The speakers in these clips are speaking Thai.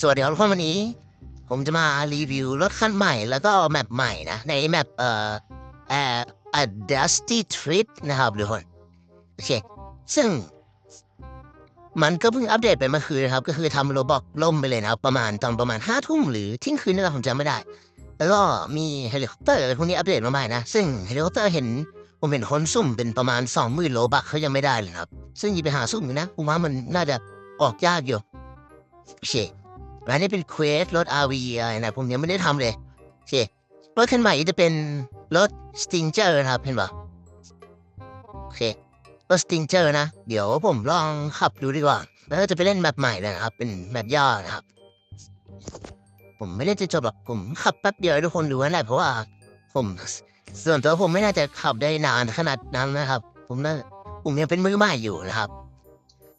สวัสดีครับทุกคนวันนี้ ผมจะมารีวิวรถคันใหม่แล้วก็แมปใหม่นะ ในแมปเอ่อเอ่อ a dusty trip นะครับทุกคนโอเค ซึ่ง มันก็เพิ่งอัปเดตไปเมื่อคืนนะครับ ก็คือทำโรบอกล่มไปเลยนะครับ ประมาณตอนประมาณห้าทุ่มหรือที่ยงคืนนี่แหละผมจำไม่ได้ แล้วก็มีเฮลิคอปเตอร์พวกนี้อัปเดตมาใหม่นะ ซึ่งเฮลิคอปเตอร์เห็นผมเห็นคนซุ่มเป็นประมาณสองหมื่นโลบักเขายังไม่ได้เลยครับ ซึ่งยีไปหาซุ่มอยู่นะผมว่ามันน่าจะออกยากอยู่โอเค ร้านนี้เป็นเควสรถ RV อะไรนะผมยังไม่ได้ทำเลยโอเครถคันใหม่จะเป็นรถ Stinger นะครับ เห็นปะโอเครถ Stinger นะ เดี๋ยวผมลองขับดูดีกว่า แล้วจะไปเล่นแบบใหม่เลยนะครับ เป็นแบบย่อนะครับ ผมไม่ได้จะจบหรอกผมขับแป๊บเดียวทุกคนดูนั่นแหละเพราะว่าผมส่วนตัวผมไม่น่าจะขับได้นานขนาดนั้นนะครับ ผมน่าผมยังเป็นมือใหม่อยู่นะครับ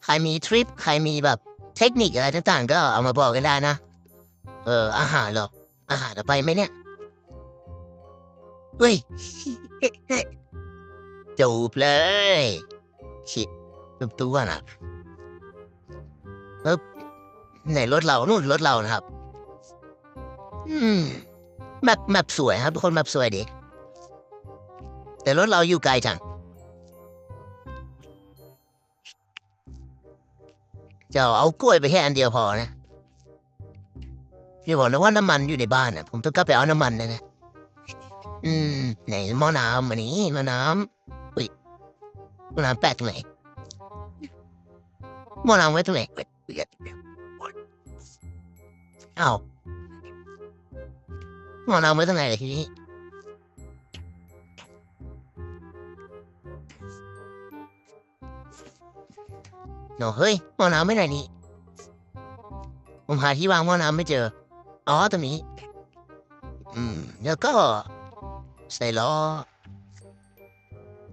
ใครมีทริปใครมีแบบ เทคนิคอะไรต่างๆ ก็เอามาบอกกันได้นะ เออ อาหารเหรอ อาหารจะไปไหมเนี่ยเฮ้ย จูบเลยชิจูบตัวนะปึ๊บไหนรถเรา นู่นรถเรานะครับ อืมแมปแมปสวยครับทุกคนแมปสวยดี แต่รถเราอยู่ไกลจัง จะเอากล้วยไปแค่อันเดียวพอนะอย่บอกนะว่าน้ำมันอยู่ในบ้านอะ ผมต้องกลับไปเอาน้ำมันนะนะอืม ไหนหม้อน้ำอันนี้หม้อน้ำอุ้ยหม้อน้ำแปะตรงไหนหม้อน้ำไว้ตรงไหนเว้ยเอาหม้อน้ำไว้ตรงไหนทีนี้ เนาะเฮ้ยหม้อน้ำไม่ไหนนี่ผมหาที่วางหม้อน้ำไม่เจอ อ๋อตรงนี้ อืม แล้วก็ ใส่ล้อ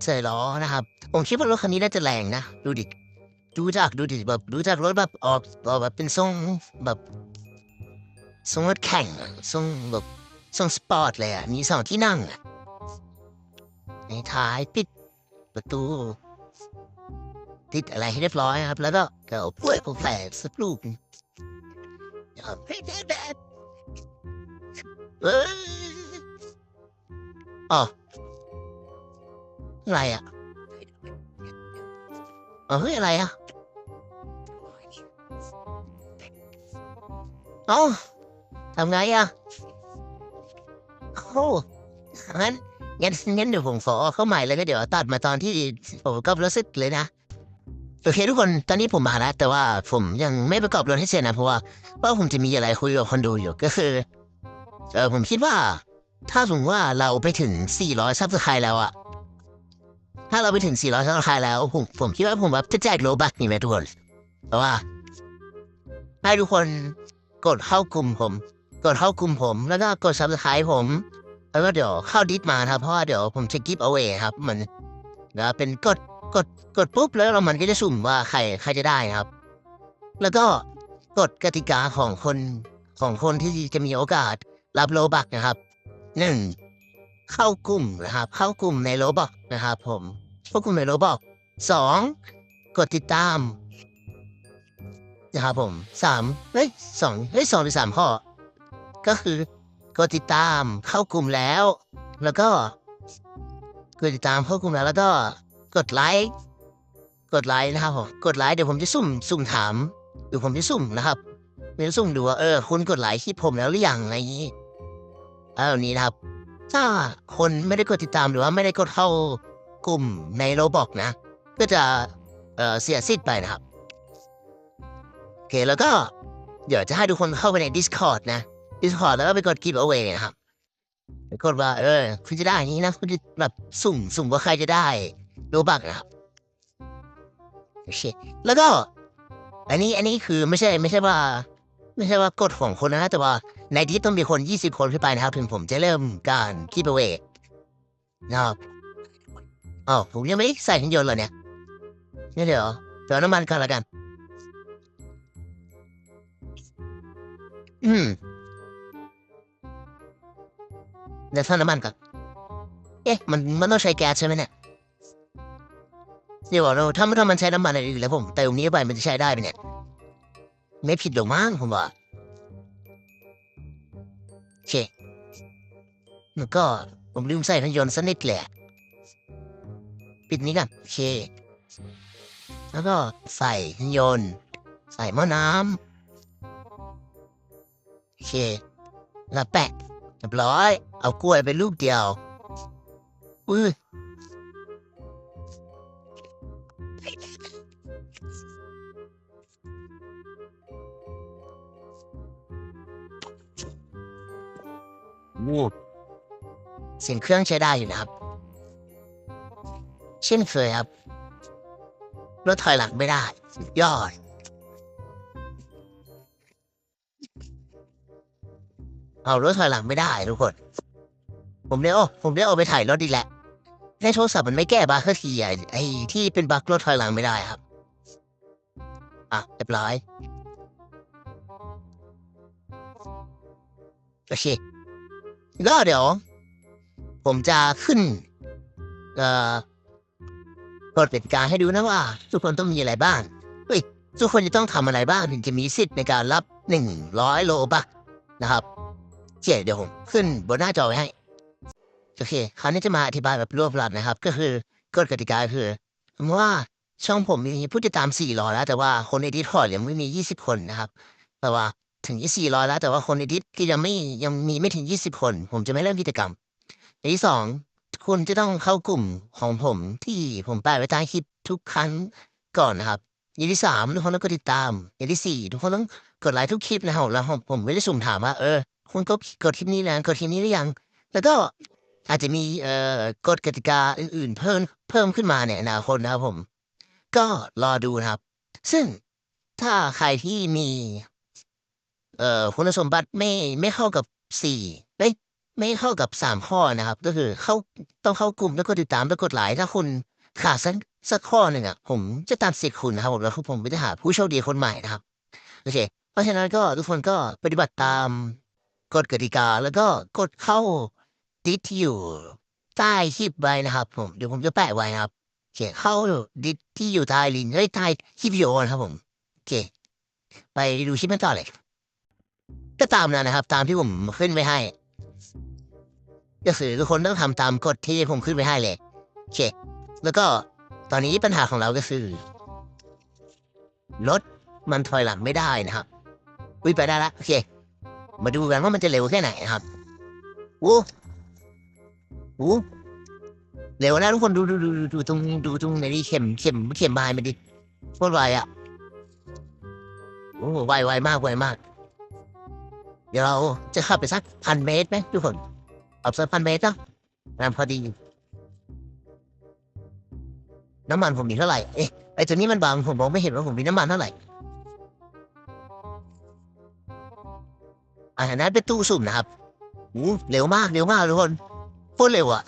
ใส่ล้อนะครับ ผมคิดว่ารถคันนี้น่าจะแรงนะ ดูดิ ดูจากดูดิแบบดูจากรถแบบออกแบบเป็นทรงแบบทรงรถแข่งทรงแบบทรงสปอร์ตเลยอะ มีสองที่นั่งอะในท้ายปิดประตู ติดอะไรให้เรียบร้อยครับ แล้วก็เก่าป่วยผมแฝดสักลูกครับเฮ้ยแดดแดดเอออ๋ออะไรอะเออเฮ้ยอะไรอะเอ้าทำไงอะโอ้งั้นงั้นงั้นเดี๋ยวผมขอเข้าใหม่แล้วก็เดี๋ยวตัดมาตอนที่ผมก็รู้สึกเลยนะ โอเคทุกคนตอนนี้ผมมาแล้วแต่ว่าผมยังไม่ประกอบรถให้เสร็จนะเพราะว่าเพราผมจะมีอะไรคุยกับคนดูอยู่ก็คือเออผมคิดว่า ถ้าสมมติว่าเราไปถึง 400ซับสไครต์แล้วอะถ้าเราไปถึง 400ซับสไครต์แล้วผมผมคิดว่าผมแบบจะแจกโลบักนี่ไหมทุกคนเพราะว่าให้ทุกคนกดเข้ากลุ่มผม กดเข้ากลุ่มผม แล้วก็กดซับสไครต์ผมแล้วก็เดี๋ยวเข้าดิสมาครับเพราะว่าเดี๋ยวผมจะกิฟต์เอาไว้ครับเหมือนนะเป็นกด กดกดปุ๊บแล้วเรามันก็จะสุ่มว่าใครใครจะได้นะครับ แล้วก็กฎกติกาของคนของคนที่จะมีโอกาสรับโลบักนะครับหนึ่งเข้ากลุ่มนะครับ เข้ากลุ่มในโลบักนะครับ ผมเข้ากลุ่มในโลบักสองกดติดตามนะครับผมสามเฮ้ยสองเฮ้ยสองหรือสามข้อ ก็คือกดติดตามเข้ากลุ่มแล้ว แล้วก็กดติดตามเข้ากลุ่มแล้วแล้วก็ กดไลค์กดไลค์นะครับผมกดไลค์เดี๋ยวผมจะสุ่มสุ่มถามเดี๋ยวผมจะสุ่มนะครับเดี๋ยวสุ่มดูว่าเออคุณกดไลค์คลิปผมแล้วหรือยังอะไรอย่างนี้เอาแบบนี้นะครับ ถ้าคนไม่ได้กดติดตามหรือว่าไม่ได้กดเข้ากลุ่มในโรบอกนะ ก็จะเอ่อเสียสิทธิ์ไปนะครับโอเคแล้วก็เดี๋ยวจะให้ทุกคนเข้าไปใน Discord นะ Discord แล้วก็ไปกด Give away นะครับกดว่าเออ คุณจะได้นี้นะ คุณจะแบบสุ่มสุ่มว่าใครจะได้ โลบักนะครับโอเคแล้วก็ อันนี้อันนี้คือไม่ใช่ไม่ใช่ว่า ไม่ใช่ว่ากฎของคนนะแต่ว่าในที่ต้องมีคนยี่สิบคนขึ้นไปนะครับ ถึงผมจะเริ่มการคีบเวนะครับอ๋อผมยังไม่ใส่เครื่องยนต์เลยเนี่ยนี่เดี๋ยวเดี๋ยวน้ำมันกันละกัน อืมเดี๋ยวเท่าน้ำมันก่อนเอ๊ะมันมันต้องใช้แก๊สใช่ไหมเนี่ย เดี๋ยวบอกเราถ้าถ้ามันใช้น้ำมันอะไรอื่นแล้วผมเติมนี้ไปมันจะใช้ได้ไหมเนี่ย ไม่ผิดหรอกมั้งผมว่าเคแล้วก็ผมลืมใส่ทันยนต์สักนิดแหละปิดนี้กันโอเค แล้วก็ใส่ทันยนต์ใส่หม้อน้ำโอเคแล้วแปะเรียบร้อย เอากล้วยไปลูกเดียวอุ้ย วูบเสียงเครื่องใช้ได้อยู่นะครับ เช่นเคยครับรถถอยหลังไม่ได้ สุดยอด เอารถถอยหลังไม่ได้ทุกคน ผมได้โอ้ผมได้เอาไปถ่ายรถดีแหละในโทรศัพท์มันไม่แก้บั๊กทีไอ้ไอ้ที่เป็นบั๊กรถถอยหลังไม่ได้ครับ อะเรียบร้อย โอเค ก็เดี๋ยว ผมจะขึ้น เอ่อกฎกติการให้ดูนะว่า ทุกคนต้องมีอะไรบ้างเฮ้ยทุกคนจะต้องทำอะไรบ้างถึงจะมีสิทธิ์ในการรับหนึ่งร้อยโลปะนะครับเจ๊เดี๋ยวผมขึ้นบนหน้าจอไว้ให้โอเคคราวนี้จะมาอธิบายแบบรวบรัดนะครับ ก็คือกฎกติกาคือสมว่าช่องผมมีผู้ติดตาม400แล้ว แต่ว่าคนในดิสคอร์ดยังไม่มี 20 คนนะครับ แต่ว่า ถึง400แล้ว แต่ว่าคนในดิสที่ยังไม่ยังมีไม่ถึง 20 คน ผมจะไม่เริ่มกิจกรรมอย่างที่สองคุณจะต้องเข้ากลุ่มของผมที่ผมแปะไว้ใต้คลิปทุกครั้งก่อนนะครับอย่างที่สามทุกคนต้องกดติดตามอย่างที่สี่ทุกคนต้องกดไลค์ทุกคลิปนะครับแล้วผมผมไม่ได้สุ่มถามว่าเออคุณก็กดคลิปนี้แล้วกดคลิปนี้หรือยัง แล้วก็อาจจะมีเอ่อกฎกติกาอื่นๆ เพิ่มเพิ่มขึ้นมาในอนาคตนะครับผม ก็รอดูนะครับ ซึ่งถ้าใครที่มี เอ่อคุณสมบัติไม่ไม่เข้ากับสี่ไม่ไม่เข้ากับสามข้อนะครับ ก็คือเข้าต้องเข้ากลุ่มแล้วก็ติดตามแล้วกดไลค์ถ้าคุณขาดสักสักข้อหนึ่งอะผมจะตัดสิทธิ์คุณนะครับผมแล้วผมไม่ได้หาผู้โชคดีคนใหม่นะครับโอเค เพราะฉะนั้นก็ทุกคนก็ปฏิบัติตามกฎกติกาแล้วก็กดเข้าดิสที่อยู่ใต้คลิปไว้นะครับผมเดี๋ยวผมจะแปะไว้นะครับโอเคเข้าดิสที่อยู่ใต้ลิงก์เอ้ยใต้คลิปวิดีโอนะครับผมโอเค ไปดูคลิปกันต่อเลย ก็ตามนั้นนะครับ ตามที่ผมขึ้นไว้ให้ก็คือทุกคนต้องทำตามกฎที่ผมขึ้นไว้ให้เลยโอเค แล้วก็ตอนนี้ปัญหาของเราก็คือรถมันถอยหลังไม่ได้นะครับอุ้ยไปได้ละโอเค มาดูกันว่ามันจะเร็วแค่ไหนนะครับวู้วู้เร็วนะทุกคนดูดูดูดูตรงดูตรงในนี้เข็มเข็มเข็มบายมันดิโคตรไวอะโอ้ไวไวมากไวมาก เดี๋ยวเราจะขับไปสักพันเมตรไหมทุกคนขับสักพันเมตรเนาะงานพอดี น้ำมันผมมีเท่าไหร่ เอ๊ะ ไอ้ตัวนี้มันบาง ผมมองไม่เห็นว่าผมมีน้ำมันเท่าไหร่อันนั้นเป็นตู้สุ่มนะครับอู้เร็วมาก เร็วมากทุกคนโคตรเร็วอะ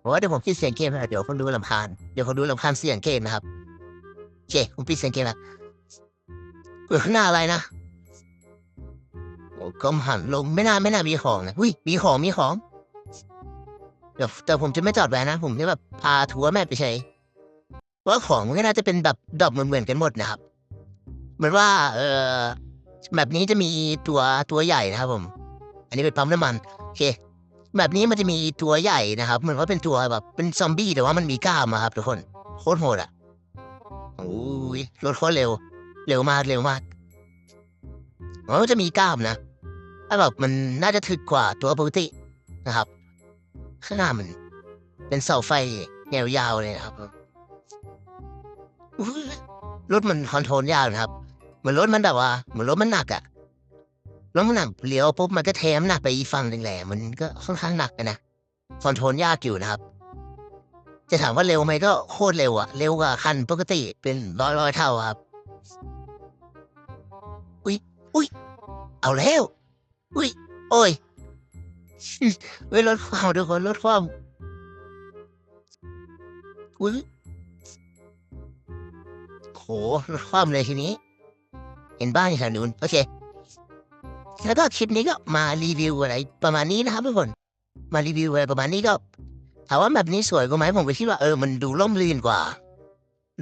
โอ้เดี๋ยวผมปิดเสียงเกมนะเดี๋ยวคนดูลำคาญเดี๋ยวคนดูลำคาญเสียงเกมนะครับโอเคผมปิดเสียงเกมละเปิดข้างหน้าอะไรนะ โอ้ก็หันลงไม่น่าไม่น่ามีของนะอุ้ยมีของมีของเดี๋ยวแต่ผมจะไม่จอดแวะนะ ผมจะแบบพาทัวร์แม่ไปใช้ว่าของมันก็น่าจะเป็นแบบดอกเหมือนๆกันหมดนะครับ เหมือนว่า เออแบบนี้จะมีตัวตัวใหญ่นะครับผม อันนี้เป็นปั๊มน้ำมันโอเค แบบนี้มันจะมีตัวใหญ่นะครับ เหมือนว่าเป็นตัวแบบเป็นซอมบี้แต่ว่ามันมีกล้ามอะครับทุกคนโคตรโหดอะโอ้ยรถโคตรเร็ว เร็วมากเร็วมากอ๋อจะมีกล้ามนะ ถ้าแบบมันน่าจะถึกกว่าตัวปกตินะครับ ข้างหน้ามัน เป็นเสาไฟแนวยาวเลยนะครับรถมันคอนโทรลยากนะครับ เหมือนรถมันแบบว่า เหมือนรถมันหนักอะรถมันหนักเลี้ยวปุ๊บมันก็เทมหนักไปอีฝั่งหนึ่งแหละมันก็ค่อนข้างหนักนะคอนโทรลยากอยู่นะครับ จะถามว่าเร็วไหมก็โคตรเร็วอะเร็วกว่าคันปกติเป็นร้อยร้อยเท่าครับ อุ้ยอุ้ยเอาแล้ว อุ้ย โอ้ยเฮ้ยรถความทุกคนรถความอุ้ยโหรถความเลยทีนี้ เห็นบ้านอยู่แถวนู้นโอเค แล้วก็คลิปนี้ก็มารีวิวอะไรประมาณนี้นะครับทุกคน มารีวิวอะไรประมาณนี้ก็ถามว่าแบบนี้สวยกว่าไหมผมก็คิดว่าเออมันดูร่มรื่นกว่า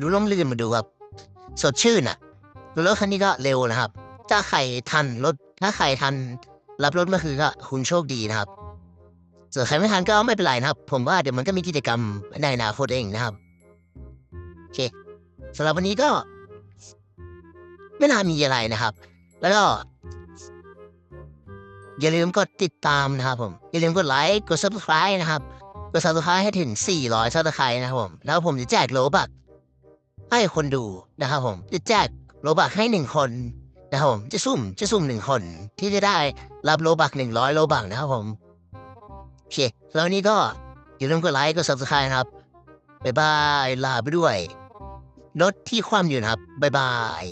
ดูร่มรื่นมาดูแบบสดชื่นอะรถคันนี้ก็เร็วนะครับ ถ้าใครทันรถถ้าใครทัน รับรถมื่อคืนก็คุณโชคดีนะครับ ส่วนใครไม่ทันก็ไม่เป็นไรนะครับ ผมว่าเดี๋ยวมันก็มีกิจกรรมในอนาคตเองนะครับโอเคสำหรับวันนี้ก็ ไม่น่ามีอะไรนะครับ แล้วก็อย่าลืมกดติดตามนะครับผม อย่าลืมกดไลค์กด subscribe นะครับ กด subscribe ให้ถึง 400 subscribe นะครับผม แล้วผมจะแจกโลบักให้คนดูนะครับผม จะแจกโลบักให้หนึ่งคน นะครับผมจะซุ่มจะซุ่มหนึ่งคนที่จะได้รับโลบักหนึ่งร้อยโลบักนะครับผมโอเคแล้วนี้ก็อย่าลืมกดไลค์กด subscribe นะครับบ๊ายบายลาไปด้วยรถที่ความอยู่นะครับบ๊ายบาย